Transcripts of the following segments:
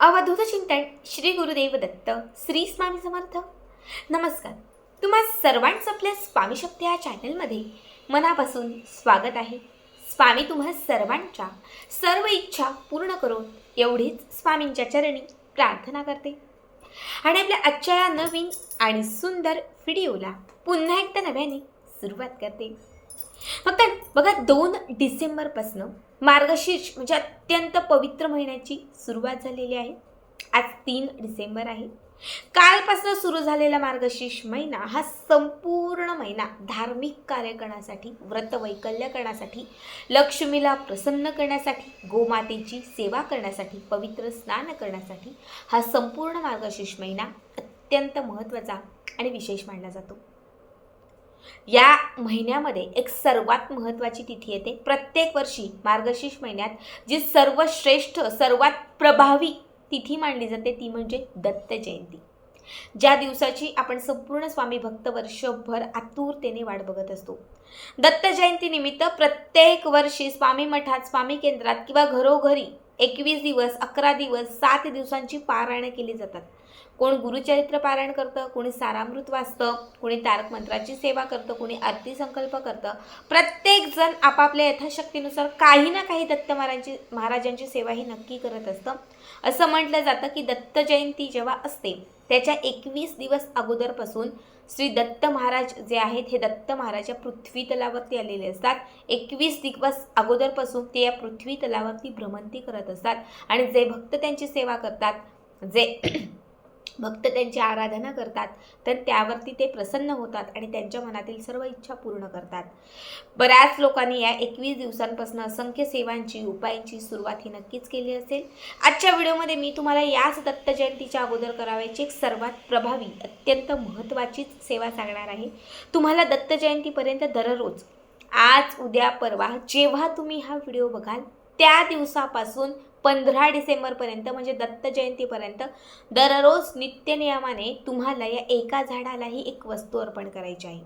अवधूत चिंतन श्री गुरुदेव दत्त श्री स्वामी समर्थ. नमस्कार. तुम्हा सर्वांचं आपल्या स्वामी शक्ती या चॅनलमध्ये मनापासून स्वागत आहे. स्वामी तुम्हा सर्वांच्या सर्व इच्छा पूर्ण करून एवढीच स्वामींच्या चरणी प्रार्थना करते. आणि आपल्या आजच्या या नवीन आणि सुंदर व्हिडिओला पुन्हा एकदा नव्याने सुरुवात करते. फक्त बघा दोन डिसेंबरपासनं मार्गशीर्ष म्हणजे अत्यंत पवित्र महिन्याची सुरुवात झालेली आहे. आज तीन डिसेंबर आहे. कालपासून सुरू झालेला मार्गशीर्ष महिना हा संपूर्ण महिना धार्मिक कार्य करण्यासाठी व्रत वैकल्य करण्यासाठी लक्ष्मीला प्रसन्न करण्यासाठी गोमातेची सेवा करण्यासाठी पवित्र स्नान करण्यासाठी हा संपूर्ण मार्गशीर्ष महिना अत्यंत महत्त्वाचा आणि विशेष मानला जातो. या महिन्यामध्ये एक सर्वात महत्त्वाची तिथी येते. प्रत्येक वर्षी मार्गशीर्ष महिन्यात जी सर्वश्रेष्ठ सर्वात प्रभावी तिथी मानली जाते ती म्हणजे दत्त जयंती. ज्या दिवसाची आपण संपूर्ण स्वामी भक्त वर्षभर आतुरतेने वाट बघत असतो. दत्त जयंतीनिमित्त प्रत्येक वर्षी स्वामी मठात स्वामी केंद्रात किंवा घरोघरी एकवीस दिवस अकरा दिवस सात दिवसांची पारायणं केली जातात. कोण गुरुचरित्र पारायण करतं कोणी सारामृत वाचतं कोणी तारक मंत्राची सेवा करतं कोणी आरती संकल्प करतं. प्रत्येक जण आपापल्या यथाशक्तीनुसार काही ना काही दत्त महाराजांची महाराजांची सेवा ही नक्की करत असतं. असं म्हटलं जातं की दत्त जयंती जेव्हा असते त्याच्या एकवीस दिवस अगोदरपासून श्री दत्त महाराज जे आहेत हे दत्त महाराज या पृथ्वी तलावरती आलेले असतात. एकवीस दिवस अगोदरपासून ते या पृथ्वी तलावरती भ्रमंती करत असतात. आणि जे भक्त त्यांची सेवा करतात जे भक्त त्यांची आराधना करतात तर त्यावरती ते प्रसन्न होतात आणि त्यांच्या मनातील सर्व इच्छा पूर्ण करतात. बऱ्याच लोकांनी या एकवीस दिवसांपासून असंख्य सेवांची उपायांची सुरुवात ही नक्कीच केली असेल. आजच्या व्हिडिओमध्ये मी तुम्हाला याच दत्त जयंतीच्या अगोदर करावायची एक सर्वात प्रभावी अत्यंत महत्त्वाचीच सेवा सांगणार आहे. तुम्हाला दत्त जयंतीपर्यंत दररोज आज उद्या परवा जेव्हा तुम्ही हा व्हिडिओ बघाल त्या दिवसापासून पंधरा डिसेंबरपर्यंत म्हणजे दत्त जयंतीपर्यंत दररोज नित्यनियमाने तुम्हाला या एका झाडालाही एक वस्तू अर्पण करायची आहे.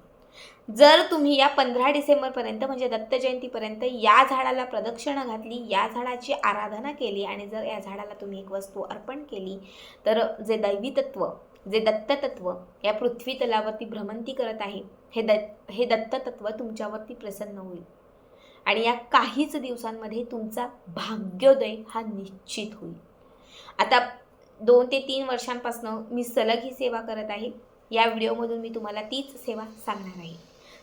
जर तुम्ही या पंधरा डिसेंबरपर्यंत म्हणजे दत्त जयंतीपर्यंत या झाडाला प्रदक्षिणा घातली या झाडाची आराधना केली आणि जर या झाडाला तुम्ही एक वस्तू अर्पण केली तर जे दैवी तत्व जे दत्ततत्व या पृथ्वी तलावरती भ्रमंती करत आहे हे दत्त हे दत्ततत्व तुमच्यावरती प्रसन्न होईल. आणि या काहीच दिवसांमध्ये तुमचा भाग्योदय हा निश्चित होईल. आता दोन ते तीन वर्षांपासून मी सलग ही सेवा करत आहे. या व्हिडिओमधून मी तुम्हाला तीच सेवा सांगणार आहे.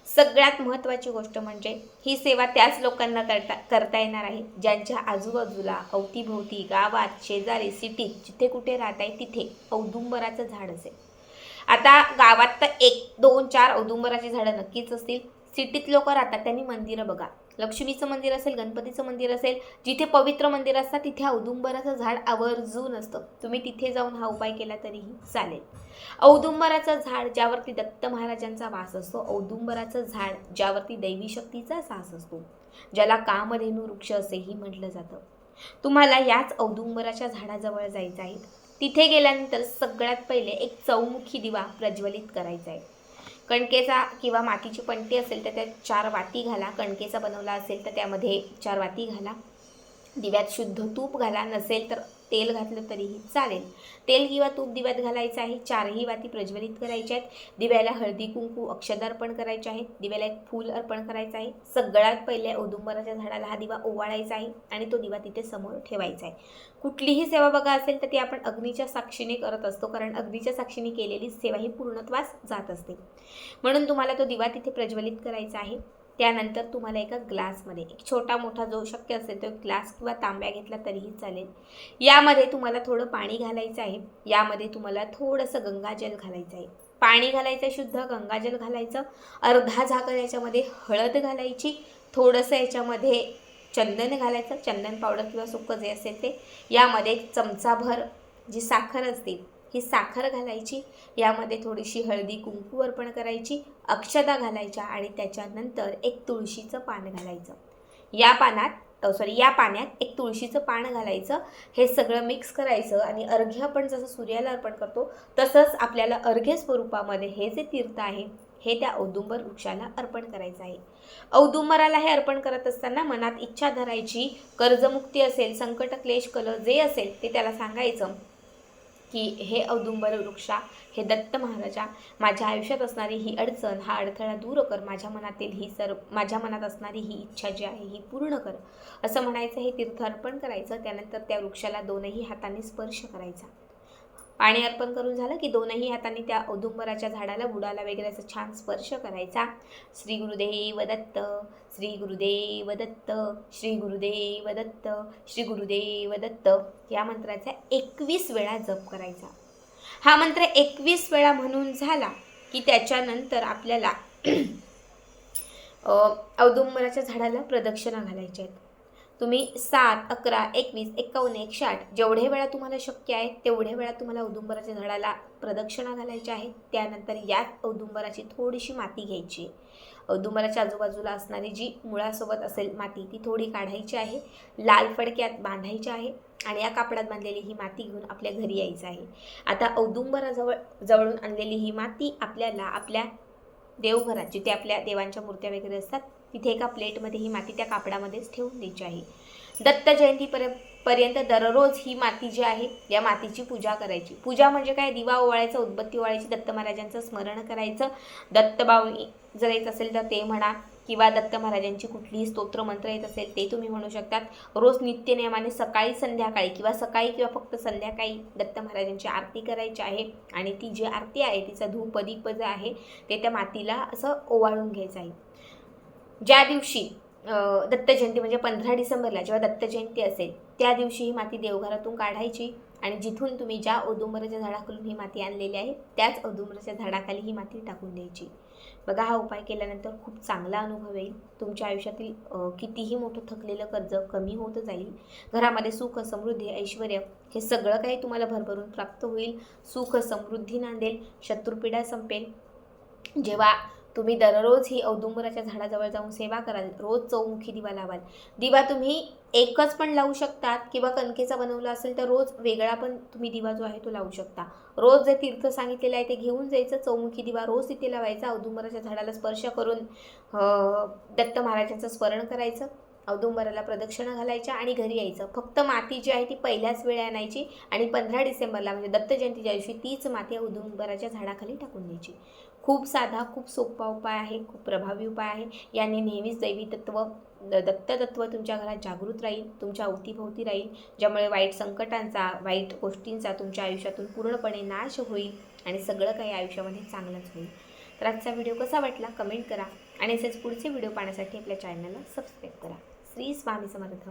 सगळ्यात महत्त्वाची गोष्ट म्हणजे ही सेवा त्याच लोकांना करता करता येणार आहे ज्यांच्या आजूबाजूला अवतीभोवती गावात शेजारी सिटीत जिथे कुठे राहत आहे तिथे औदुंबराचं झाड असेल. आता गावात तर एक दोन चार औदुंबराची झाडं नक्कीच असतील. सिटीत लोक राहतात त्यांनी मंदिरं बघा. लक्ष्मीचं मंदिर असेल गणपतीचं मंदिर असेल जिथे पवित्र मंदिर असतात तिथे औदुंबराचं झाड आवर्जून असतं. तुम्ही तिथे जाऊन हा उपाय केला तरीही चालेल. औदुंबराचं झाड ज्यावरती दत्त महाराजांचा वास असतो औदुंबराचं झाड ज्यावरती दैवी शक्तीचा सास असतो ज्याला कामधेनू वृक्ष असेही म्हटलं जातं. तुम्हाला याच औदुंबराच्या झाडाजवळ जायचं आहे. तिथे गेल्यानंतर सगळ्यात पहिले एक चौमुखी दिवा प्रज्वलित करायचा आहे. कणकेचा किंवा मातीची पंटी असेल तर त्यात चार वाती घाला. कणकेचा बनवला असेल तर त्यामध्ये चार वाती घाला. दिव्यात शुद्ध तूप घाला नसेल तर तेल घातलं तरीही चालेल. तेल किंवा तूप दिव्यात घालायचं आहे. चारही वाती प्रज्वलित करायच्या आहेत. दिव्याला हळदी कुंकू अक्षद अर्पण करायचे आहेत. दिव्याला एक फूल अर्पण करायचं आहे. सगळ्यात पहिले औदुंबराच्या झाडाला हा दिवा ओवाळायचा आहे आणि तो दिवा तिथे समोर ठेवायचा आहे. कुठलीही सेवा बघा असेल तर ती आपण अग्नीच्या साक्षीने करत असतो कारण अग्नीच्या साक्षीने केलेली सेवा ही पूर्णत्वास जात असते. म्हणून तुम्हाला तो दिवा तिथे प्रज्वलित करायचा आहे. त्यानंतर तुम्हाला एका ग्लासमध्ये एक छोटा मोठा जो शक्य असेल तो ग्लास किंवा तांब्या घेतला तरीही चालेल. यामध्ये तुम्हाला थोडं पाणी घालायचं आहे. यामध्ये तुम्हाला थोडंसं गंगाजल घालायचं आहे. पाणी घालायचं शुद्ध गंगाजल घालायचं. अर्धा झाकण याच्यामध्ये हळद घालायची. थोडंसं याच्यामध्ये चंदन घालायचं. चंदन पावडर किंवा सुकं जे असेल ते. यामध्ये एक चमचाभर जी साखर असते ही साखर घालायची यामध्ये थोडीशी हळदी कुंकू अर्पण करायची अक्षता घालायच्या आणि त्याच्यानंतर एक तुळशीचं पान घालायचं. या पानात सॉरी या पाण्यात एक तुळशीचं पान घालायचं. हे सगळं मिक्स करायचं आणि अर्घ्य आपण जसं सूर्याला अर्पण करतो तसंच आपल्याला अर्घ्य स्वरूपामध्ये हे जे तीर्थ आहे हे त्या औदुंबर वृक्षाला अर्पण करायचं आहे. औदुंबराला हे अर्पण करत असताना मनात इच्छा धरायची कर्जमुक्ती असेल संकट क्लेश कल जे असेल ते त्याला सांगायचं. की हे औदुंबर वृक्षा हे दत्त महाराजा माझ्या आयुष्यात असणारी ही अडचण हा अडथळा दूर कर. माझ्या मनातील ही सर्व माझ्या मनात असणारी ही इच्छा जी आहे ही पूर्ण कर. असं म्हणायचं हे तीर्थ अर्पण करायचं. त्यानंतर त्या वृक्षाला दोनही हाताने स्पर्श करायचा. पाणी अर्पण करून झालं की दोनही हाताने त्या औदुंबराच्या झाडाला बुडाला वगैरे असं छान स्पर्श करायचा. श्री गुरुदेव दत्त श्री गुरुदेव दत्त श्री गुरुदेव दत्त श्री गुरुदेव दत्त. या मंत्राचा एकवीस वेळा जप करायचा. हा मंत्र एकवीस वेळा म्हणून झाला की त्याच्यानंतर आपल्याला औदुंबराच्या झाडाला प्रदक्षिणा घालायच्या आहेत. तुम्ही सात अकरा एकवीस एकावन्न एकशे आठ जेवढे वेळा तुम्हाला शक्य आहे तेवढे वेळा तुम्हाला औदुंबराच्या झाडाला प्रदक्षिणा घालायची आहे. त्यानंतर यात औदुंबराची थोडीशी माती घ्यायची औदुंबराच्या आजूबाजूला असणारी जी मुळासोबत असेल माती ती थोडी काढायची आहे. लाल फडक्यात बांधायची आहे आणि या कापडात बांधलेली ही माती घेऊन आपल्या घरी यायचं आहे. आता औदुंबराजवळ जवळून आणलेली ही माती आपल्याला आपल्या देवघरात जिथे आपल्या देवांच्या मूर्त्या वगैरे असतात तिथे एका प्लेटमध्ये ही माती त्या कापडामध्येच ठेवून द्यायची आहे. दत्त जयंतीपर पर्यंत दररोज ही माती जी आहे या मातीची पूजा करायची. पूजा म्हणजे काय? दिवा ओवाळायचा उदबत्ती ओवाळायची दत्त महाराजांचं स्मरण करायचं. दत्तबावणी जर येत असेल तर ते म्हणा किंवा दत्त महाराजांची कुठलीही स्तोत्र मंत्र येत असेल ते तुम्ही म्हणू शकतात. रोज नित्यनियमाने सकाळी संध्याकाळी किंवा सकाळी किंवा फक्त संध्याकाळी दत्त महाराजांची आरती करायची आहे आणि ती जी आरती आहे तिचा धूप दीप जे आहे ते त्या मातीला असं ओवाळून घ्यायचं आहे. ज्या दिवशी दत्तजयंती दत्त जयंती म्हणजे पंधरा डिसेंबरला जेव्हा दत्त जयंती असेल त्या दिवशी ही माती देवघरातून काढायची आणि जिथून तुम्ही ज्या औदुंबराच्या झाडाखालून ही माती आणलेली आहे त्याच औदुंबराच्या झाडाखाली ही माती टाकून द्यायची. बघा हा उपाय केल्यानंतर खूप चांगला अनुभव येईल. तुमच्या आयुष्यातील कितीही मोठं थकलेलं कर्ज कमी होत जाईल. घरामध्ये सुख समृद्धी ऐश्वर हे सगळं काही तुम्हाला भरभरून प्राप्त होईल. सुख समृद्धी नांदेल. शत्रुपीडा संपेल. जेव्हा तुम्ही दररोज ही औदुंबराच्या झाडाजवळ जाऊन सेवा कराल. रोज चौमुखी दिवा लावाल. दिवा तुम्ही एकच पण लावू शकतात किंवा कणकेचा बनवला असेल तर रोज वेगळा पण तुम्ही दिवा जो आहे तो लावू शकता. रोज जे तीर्थ सांगितलेलं आहे ते घेऊन जायचं. चौमुखी दिवा रोज तिथे लावायचा. औदुंबराच्या झाडाला स्पर्श करून दत्त महाराजांचं स्मरण करायचं. औदुंबराला प्रदक्षिणा घालायच्या आणि घरी यायचं. फक्त माती जी आहे ती पहिल्याच वेळी आणायची आणि पंधरा डिसेंबरला म्हणजे दत्त जयंतीच्या दिवशी तीच माती औदुंबराच्या झाडाखाली टाकून द्यायची. खूप साधा खूप सोपा उपाय आहे खूप प्रभावी उपाय आहे. याने नेहमीच दैवी तत्व द- तुमच्या घरात जागृत राहील तुमच्या अवतीभोवती राहील ज्यामुळे वाईट संकटांचा वाईट गोष्टींचा तुमच्या आयुष्यातून पूर्णपणे नाश होईल आणि सगळं काही आयुष्यामध्ये चांगलंच होईल. तर आजचा व्हिडिओ कसा वाटला कमेंट करा आणि असेच पुढचे व्हिडिओ पाहण्यासाठी आपल्या चॅनलला सबस्क्राईब करा. श्री स्वामी समर्थ.